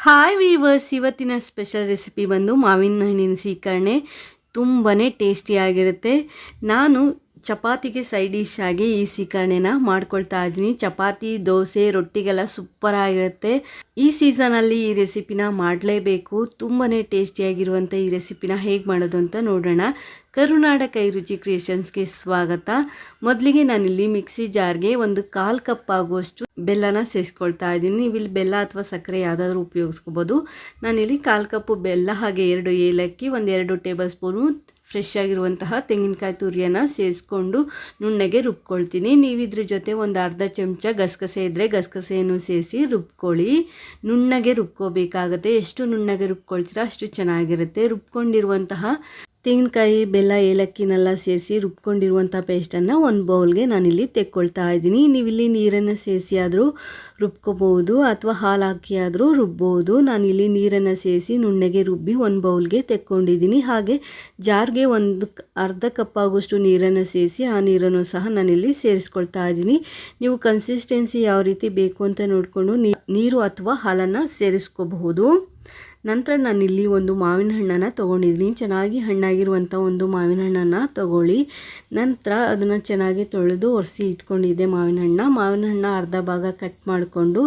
Hi viewers ಇವತ್ತಿನ special recipe ಬಂದು ಮಾವಿನ ಹಣ್ಣಿನ ಸೀಕರಣೆ ತುಂಬಾ ಟೇಸ್ಟಿಯಾಗಿರುತ್ತೆ ನಾನು ಚಪಾತಿಗೆ ಸೈಡ್ ಡಿಶ್ ಆಗಿ ಈ ಸೀಕರಣೆನ ಮಾಡ್ಕೊಳ್ತಾ ಇದ್ದೀನಿ. ಚಪಾತಿ, ದೋಸೆ, ರೊಟ್ಟಿಗೆಲ್ಲ ಸೂಪರ್ ಆಗಿರುತ್ತೆ. ಈ ಸೀಸನಲ್ಲಿ ಈ ರೆಸಿಪಿನ ಮಾಡಲೇಬೇಕು. ತುಂಬಾ ಟೇಸ್ಟಿಯಾಗಿರುವಂಥ ಈ ರೆಸಿಪಿನ ಹೇಗೆ ಮಾಡೋದು ಅಂತ ನೋಡೋಣ ಕರುನಾಡ ಕೈ ರುಚಿ ಕ್ರಿಯೇಷನ್ಸ್ಗೆ ಸ್ವಾಗತ. ಮೊದಲಿಗೆ ನಾನಿಲ್ಲಿ ಮಿಕ್ಸಿ ಜಾರ್ಗೆ ಒಂದು ಕಾಲು ಕಪ್ ಆಗುವಷ್ಟು ಬೆಲ್ಲನ ಸೇರಿಸ್ಕೊಳ್ತಾ ಇದ್ದೀನಿ. ನೀವು ಬೆಲ್ಲ ಅಥವಾ ಸಕ್ಕರೆ ಯಾವುದಾದ್ರೂ ಉಪಯೋಗಿಸ್ಕೋಬೋದು. ನಾನಿಲ್ಲಿ ಕಾಲು ಕಪ್ಪು ಬೆಲ್ಲ ಹಾಗೆ ಎರಡು ಏಲಕ್ಕಿ ಒಂದು ಎರಡು ಟೇಬಲ್ ಸ್ಪೂನು ಫ್ರೆಶ್ ಆಗಿರುವಂತಹ ತೆಂಗಿನಕಾಯಿ ತುರಿಯನ್ನು ಸೇರಿಸ್ಕೊಂಡು ನುಣ್ಣಗೆ ರುಬ್ಕೊಳ್ತೀನಿ. ನೀವು ಇದ್ರ ಜೊತೆ ಒಂದು ಅರ್ಧ ಚಮಚ ಗಸಗಸೆ ಇದ್ದರೆ ಗಸಗಸೆಯನ್ನು ಸೇರಿಸಿ ರುಬ್ಕೊಳ್ಳಿ. ನುಣ್ಣಗೆ ರುಬ್ಕೋಬೇಕಾಗತ್ತೆ. ಎಷ್ಟು ನುಣ್ಣಗೆ ರುಬ್ಕೊಳ್ತೀರಾ ಅಷ್ಟು ಚೆನ್ನಾಗಿರುತ್ತೆ. ರುಬ್ಕೊಂಡಿರುವಂತಹ ತೆಂಗಿನಕಾಯಿ, ಬೆಲ್ಲ, ಏಲಕ್ಕಿನೆಲ್ಲ ಸೇರಿಸಿ ರುಬ್ಕೊಂಡಿರುವಂಥ ಪೇಸ್ಟನ್ನು ಒಂದು ಬೌಲ್ಗೆ ನಾನಿಲ್ಲಿ ತೆಕ್ಕೊಳ್ತಾ ಇದ್ದೀನಿ. ನೀವಿಲ್ಲಿ ನೀರನ್ನು ಸೇರಿಸಿ ಆದರೂ ರುಬ್ಕೋಬಹುದು ಅಥವಾ ಹಾಲು ಹಾಕಿ ಆದರೂ ರುಬ್ಬೋದು. ನಾನಿಲ್ಲಿ ನೀರನ್ನು ಸೇರಿಸಿ ನುಣ್ಣಗೆ ರುಬ್ಬಿ ಒಂದು ಬೌಲ್ಗೆ ತೆಕ್ಕೊಂಡಿದ್ದೀನಿ. ಹಾಗೆ ಜಾರ್ಗೆ ಒಂದು ಅರ್ಧ ಕಪ್ ಆಗುವಷ್ಟು ನೀರನ್ನು ಸೇರಿಸಿ ಆ ನೀರನ್ನು ಸಹ ನಾನಿಲ್ಲಿ ಸೇರಿಸ್ಕೊಳ್ತಾ ಇದ್ದೀನಿ. ನೀವು ಕನ್ಸಿಸ್ಟೆನ್ಸಿ ಯಾವ ರೀತಿ ಬೇಕು ಅಂತ ನೋಡಿಕೊಂಡು ನೀರು ಅಥವಾ ಹಾಲನ್ನು ಸೇರಿಸ್ಕೋಬಹುದು. ನಂತರ ನಾನಿಲ್ಲಿ ಒಂದು ಮಾವಿನ ಹಣ್ಣನ್ನು ತೊಗೊಂಡಿದ್ದೀನಿ. ಚೆನ್ನಾಗಿ ಹಣ್ಣಾಗಿರುವಂಥ ಒಂದು ಮಾವಿನ ಹಣ್ಣನ್ನು ತೊಗೊಳ್ಳಿ. ನಂತರ ಅದನ್ನು ಚೆನ್ನಾಗಿ ತೊಳೆದು ಒರೆಸಿ ಇಟ್ಕೊಂಡಿದ್ದೆ ಮಾವಿನ ಹಣ್ಣು. ಮಾವಿನ ಹಣ್ಣು ಅರ್ಧ ಭಾಗ ಕಟ್ ಮಾಡಿಕೊಂಡು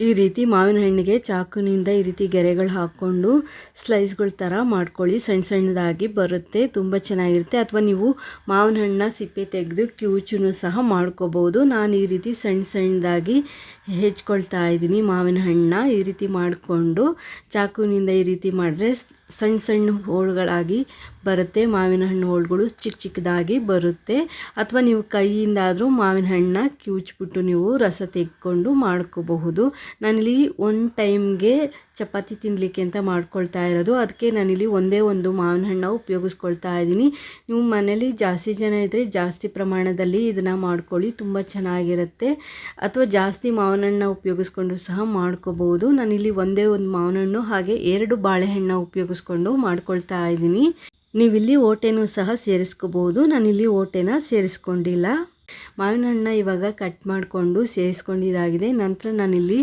ಈ ರೀತಿ ಮಾವಿನ ಹಣ್ಣಿಗೆ ಚಾಕುನಿಂದ ಈ ರೀತಿ ಗೆರೆಗಳು ಹಾಕ್ಕೊಂಡು ಸ್ಲೈಸ್ಗಳ ಥರ ಮಾಡ್ಕೊಳ್ಳಿ. ಸಣ್ಣ ಸಣ್ಣದಾಗಿ ಬರುತ್ತೆ, ತುಂಬ ಚೆನ್ನಾಗಿರುತ್ತೆ. ಅಥವಾ ನೀವು ಮಾವಿನ ಹಣ್ಣನ್ನ ಸಿಪ್ಪೆ ತೆಗೆದು ಕ್ಯೂಚುನು ಸಹ ಮಾಡ್ಕೋಬೋದು. ನಾನು ಈ ರೀತಿ ಸಣ್ಣ ಸಣ್ಣದಾಗಿ ಹೆಚ್ಕೊಳ್ತಾ ಇದ್ದೀನಿ ಮಾವಿನ ಹಣ್ಣನ್ನ ಈ ರೀತಿ ಮಾಡಿಕೊಂಡು ಚಾಕುನಿಂದ ಈ ರೀತಿ ಮಾಡಿದ್ರೆ ಸಣ್ಣ ಸಣ್ಣ ಹೋಳುಗಳಾಗಿ ಬರುತ್ತೆ. ಮಾವಿನ ಹಣ್ಣು ಹೋಳುಗಳು ಚಿಕ್ಕ ಚಿಕ್ಕದಾಗಿ ಬರುತ್ತೆ. ಅಥವಾ ನೀವು ಕೈಯಿಂದಾದರೂ ಮಾವಿನ ಹಣ್ಣನ್ನ ಕಿವುಚ್ಬಿಟ್ಟು ನೀವು ರಸ ತೆಗೆದುಕೊಂಡು ಮಾಡ್ಕೋಬಹುದು. ನಾನಿಲ್ಲಿ ಒಂದು ಟೈಮ್ಗೆ ಚಪಾತಿ ತಿನ್ನಲಿಕ್ಕೆ ಅಂತ ಮಾಡ್ಕೊಳ್ತಾ ಇರೋದು. ಅದಕ್ಕೆ ನಾನಿಲ್ಲಿ ಒಂದೇ ಒಂದು ಮಾವಿನ ಹಣ್ಣು ಉಪಯೋಗಿಸ್ಕೊಳ್ತಾ ಇದ್ದೀನಿ. ನೀವು ಮನೇಲಿ ಜಾಸ್ತಿ ಜನ ಇದ್ದರೆ ಜಾಸ್ತಿ ಪ್ರಮಾಣದಲ್ಲಿ ಇದನ್ನು ಮಾಡ್ಕೊಳ್ಳಿ. ತುಂಬ ಚೆನ್ನಾಗಿರುತ್ತೆ. ಅಥವಾ ಜಾಸ್ತಿ ಮಾವಿನ ಹಣ್ಣು ಉಪಯೋಗಿಸ್ಕೊಂಡು ಸಹ ಮಾಡ್ಕೋಬಹುದು. ನಾನಿಲ್ಲಿ ಒಂದೇ ಒಂದು ಮಾವಿನ ಹಣ್ಣು, ಹಾಗೆ ಎರಡು ಬಾಳೆಹಣ್ಣು ಉಪಯೋಗಿಸ್ಕೊಂಡು ಮಾಡ್ಕೊಳ್ತಾ ಇದ್ದೀನಿ. ನೀವಿಲ್ಲಿ ಓಟೆನೂ ಸಹ ಸೇರಿಸ್ಕೋಬೋದು. ನಾನಿಲ್ಲಿ ಓಟೆನ ಸೇರಿಸ್ಕೊಂಡಿಲ್ಲ. ಮಾವಿನ ಹಣ್ಣ ಇವಾಗ ಕಟ್ ಮಾಡಿಕೊಂಡು ಸೇರಿಸ್ಕೊಂಡಿದ್ದಾಗಿದೆ. ನಂತರ ನಾನಿಲ್ಲಿ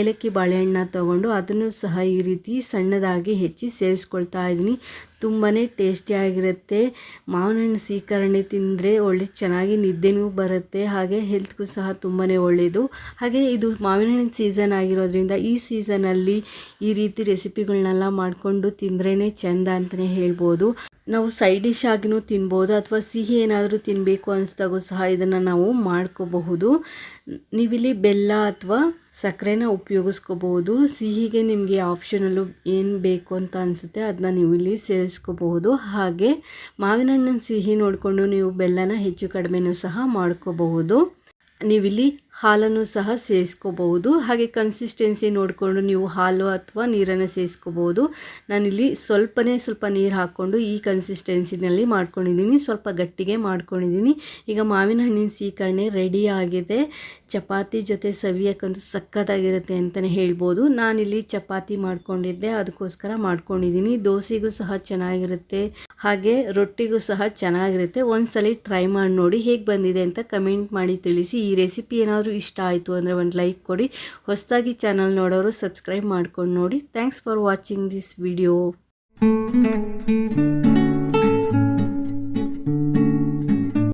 ಏಲಕ್ಕಿ ಬಾಳೆಹಣ್ಣ ತೊಗೊಂಡು ಅದನ್ನು ಸಹ ಈ ರೀತಿ ಸಣ್ಣದಾಗಿ ಹೆಚ್ಚಿ ಸೇರಿಸ್ಕೊಳ್ತಾ ಇದ್ದೀನಿ. ತುಂಬಾ ಟೇಸ್ಟಿಯಾಗಿರುತ್ತೆ ಮಾವಿನ ಹಣ್ಣು ಸೀಕರಣೆ ತಿಂದರೆ ಒಳ್ಳೆ ಚೆನ್ನಾಗಿ ನಿದ್ದೆನೂ ಬರುತ್ತೆ. ಹಾಗೆ ಹೆಲ್ತ್ಗೂ ಸಹ ತುಂಬಾ ಒಳ್ಳೆಯದು ಹಾಗೆ ಇದು ಮಾವಿನ ಹಣ್ಣಿನ ಸೀಸನ್ ಆಗಿರೋದ್ರಿಂದ ಈ ಸೀಸನಲ್ಲಿ ಈ ರೀತಿ ರೆಸಿಪಿಗಳನ್ನೆಲ್ಲ ಮಾಡಿಕೊಂಡು ತಿಂದ್ರೇ ಚೆಂದ ಅಂತಲೇ ಹೇಳ್ಬೋದು. ನಾವು ಸೈಡ್ ಡಿಶ್ ಆಗಿನೂ ತಿನ್ಬೋದು ಅಥವಾ ಸಿಹಿ ಏನಾದರೂ ತಿನ್ನಬೇಕು ಅನಿಸ್ದಾಗೂ ಸಹ ಇದನ್ನು ನಾವು ಮಾಡ್ಕೋಬಹುದು. ನೀವಿಲ್ಲಿ ಬೆಲ್ಲ ಅಥವಾ ಸಕ್ಕರೆನ ಉಪಯೋಗಿಸ್ಕೋಬಹುದು. ಸಿಹಿಗೆ ನಿಮಗೆ ಆಪ್ಷನಲ್ಲು ಏನು ಬೇಕು ಅಂತ ಅನಿಸುತ್ತೆ ಅದನ್ನ ನೀವು ಇಲ್ಲಿ ಸೇರಿಸ್ಕೋಬಹುದು. ಹಾಗೆ ಮಾವಿನ ಹಣ್ಣಿನ ಸಿಹಿ ನೋಡಿಕೊಂಡು ನೀವು ಬೆಲ್ಲನ ಹೆಚ್ಚು ಕಡಿಮೆನೂ ಸಹ ಮಾಡ್ಕೋಬಹುದು. ನೀವಿಲ್ಲಿ ಹಾಲನ್ನು ಸಹ ಸೇರಿಸ್ಕೋಬಹುದು ಹಾಗೆ ಕನ್ಸಿಸ್ಟೆನ್ಸಿ ನೋಡಿಕೊಂಡು ನೀವು ಹಾಲು ಅಥವಾ ನೀರನ್ನು ಸೇರಿಸ್ಕೋಬಹುದು ನಾನಿಲ್ಲಿ ಸ್ವಲ್ಪನೇ ಸ್ವಲ್ಪ ನೀರು ಹಾಕ್ಕೊಂಡು ಈ ಕನ್ಸಿಸ್ಟೆನ್ಸಿನಲ್ಲಿ ಮಾಡ್ಕೊಂಡಿದ್ದೀನಿ. ಸ್ವಲ್ಪ ಗಟ್ಟಿಗೆ ಮಾಡ್ಕೊಂಡಿದ್ದೀನಿ. ಈಗ ಮಾವಿನ ಹಣ್ಣಿನ ಸೀಕರಣೆ ರೆಡಿ ಆಗಿದೆ. ಚಪಾತಿ ಜೊತೆ ಸವಿಯೋಕ್ಕಂತೂ ಸಕ್ಕತ್ತಾಗಿರುತ್ತೆ ಅಂತಲೇ ಹೇಳ್ಬೋದು. ನಾನಿಲ್ಲಿ ಚಪಾತಿ ಮಾಡ್ಕೊಂಡಿದ್ದೆ, ಅದಕ್ಕೋಸ್ಕರ ಮಾಡ್ಕೊಂಡಿದ್ದೀನಿ. ದೋಸೆಗೂ ಸಹ ಚೆನ್ನಾಗಿರುತ್ತೆ. ಹಾಗೆ ರೊಟ್ಟಿಗೂ ಸಹ ಚೆನ್ನಾಗಿರುತ್ತೆ. ಒಂದ್ಸಲಿ ಟ್ರೈ ಮಾಡಿ ನೋಡಿ ಹೇಗೆ ಬಂದಿದೆ ಅಂತ ಕಮೆಂಟ್ ಮಾಡಿ ತಿಳಿಸಿ. ಈ ರೆಸಿಪಿ ಏನಾದರೂ ಇಷ್ಟ ಆಯಿತು ಅಂದರೆ ಒಂದು ಲೈಕ್ ಕೊಡಿ. ಹೊಸದಾಗಿ ಚಾನಲ್ ನೋಡೋರು ಸಬ್ಸ್ಕ್ರೈಬ್ ಮಾಡ್ಕೊಂಡು ನೋಡಿ. Thanks for watching this video